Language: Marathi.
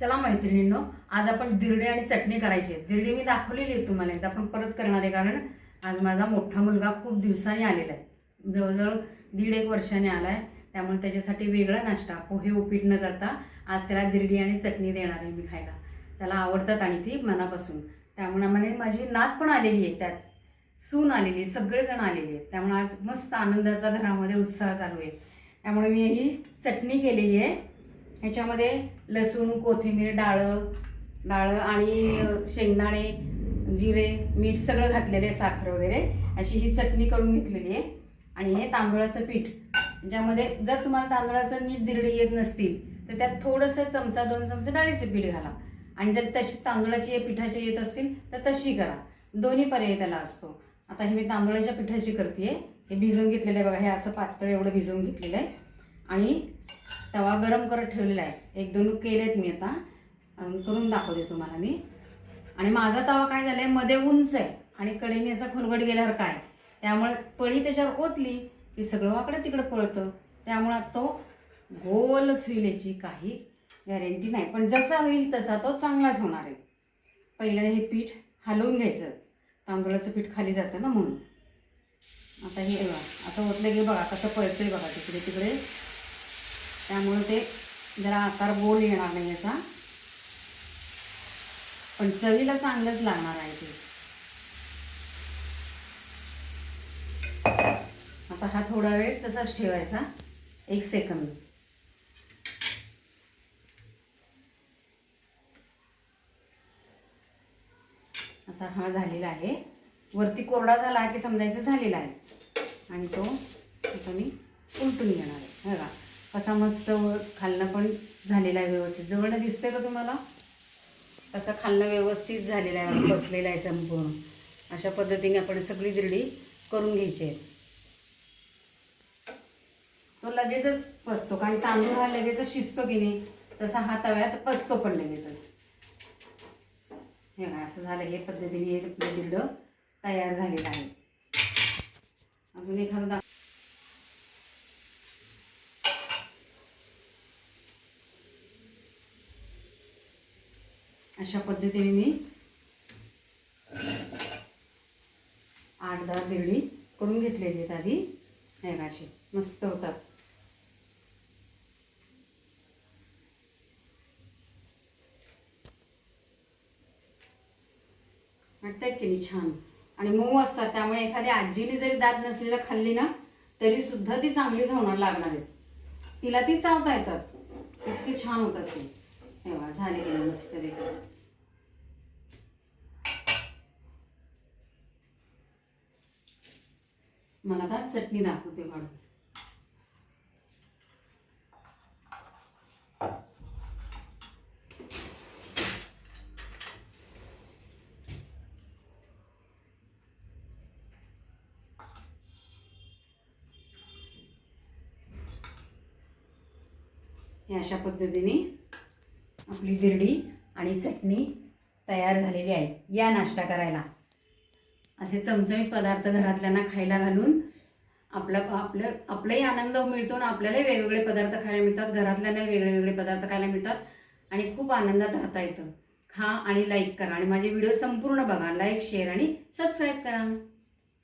चला मैत्रिणींनो आज आपण दिरडी आणि चटणी करायची आहे. दिरडी मी दाखवलेली आहे तुम्हाला एकदा पण परत करणार आहे कारण आज माझा मोठा मुलगा खूप दिवसांनी आलेला आहे. जवळजवळ दीड एक वर्षाने आला आहे त्यामुळे त्याच्यासाठी वेगळा नाश्ता. पोहे उपीट न करता आज त्याला दिरडी आणि चटणी देणार आहे मी खायला. त्याला आवडतात आणि ती मनापासून. त्यामुळे म्हणे माझी नात पण आलेली आहे त्यात सून आलेली आहे सगळेजण आलेले आहेत. त्यामुळे आज मस्त आनंदाचा घरामध्ये उत्साह चालू आहे. त्यामुळे मी ही चटणी केलेली आहे. ह्याच्यामध्ये लसूण कोथिंबीर डाळं डाळं आणि शेंगदाणे जिरे मीठ सगळं घातलेलं आहे साखर वगैरे. अशी ही चटणी करून घेतलेली आहे. आणि हे तांदूळाचं पीठ ज्यामध्ये जर तुम्हाला तांदूळाचं नीट दिरडे येत नसतील तर त्यात थोडंसं चमचा दोन चमचे डाळीचं पीठ घाला. आणि जर तशी तांदूळाची पिठाची येत असतील तर तशी करा. दोन्ही पर्याय त्याला असतो. आता हे मी तांदूळाच्या पिठाची करते हे भिजवून घेतलेलं आहे बघा. हे असं पातळ एवढं भिजवून घेतलेलं आहे. आणि तवा गरम करत ठेवलेला आहे. एक दोन केलेत मी आता. करून दाखवते तुम्हाला मी. आणि माझा तवा काय झालायमध्ये उंच आहे आणि कडेने असं खोलगट गेल्यावर काय? त्यामुळे पळी त्याच्यावर ओतली की सगळं वाकडं तिकडं पळतं. त्यामुळं तो गोलच होईल याची काही गॅरंटी नाही. पण जसा होईल तसा तो चांगलाच होणार आहे. पहिलं हे पीठ हलवून घ्यायचं. तांदूळाचं पीठ खाली जातं ना म्हणून. आता हे बघा असं ओतलं की बघा कसं आहे बघा तिकडे तिकडे त्यामुळे ते जरा आकार गोल येणार नाही याचा. पण चवीला चांगलंच लागणार आहे ते. आता हा थोडा वेळ तसाच ठेवायचा. एक सेकंद आता हा झालेला आहे. वरती कोरडा झाला की समजायचं झालेला आहे. आणि तो आता मी उलटून घेणार आहे. बघा. कसा मस्त खालणं पण झालेला आहे व्यवस्थित. जवळनं दिसतोय का तुम्हाला? तसा खालणं व्यवस्थित झालेला आहे बसलेला आहे संपूर्ण. अशा पद्धतीने आपण सगळी दिरडी करून घ्यायची आहे. तो लगेचच पसतो कारण तांदूळ हा लगेचच शिजतो की नाही तसा हा तव्यात पसतो पण लगेचच. हे असं झालं हे पद्धतीने हे आपलं दिरडं तयार झालेलं आहे. अजून एखादा अशा पद्धतीने मी आठ दहा दिरडी करून घेतलेली आहेत आधी. हे अशी मस्त होतात. वाटतात की नाही? छान. आणि मऊ असतात. त्यामुळे एखाद्या आजीने जरी दात नसलेलं खाल्ली ना तरी सुद्धा ती चांगलीच होणार लागणार आहेत. तिला ती चावता येतात. इतकी छान होतात ती. तेव्हा झाले की मस्त वेगळं. मला आता चटणी दाखवते वाढून हे अशा पद्धतीने आपली दिरडी आणि चटणी तयार झालेली आहे. या नाश्ता करायला. असे चमचमीत पदार्थ घरातल्यांना खायला घालून आपला आपलं आपलाही आनंद मिळतो आणि आपल्यालाही वेगवेगळे पदार्थ खायला मिळतात. घरातल्यांना वेगळे वेगळे पदार्थ खायला मिळतात आणि खूप आनंदात राहता येतं. खा आणि लाईक करा आणि माझे व्हिडिओ संपूर्ण बघा. लाईक शेअर आणि सबस्क्राईब करा.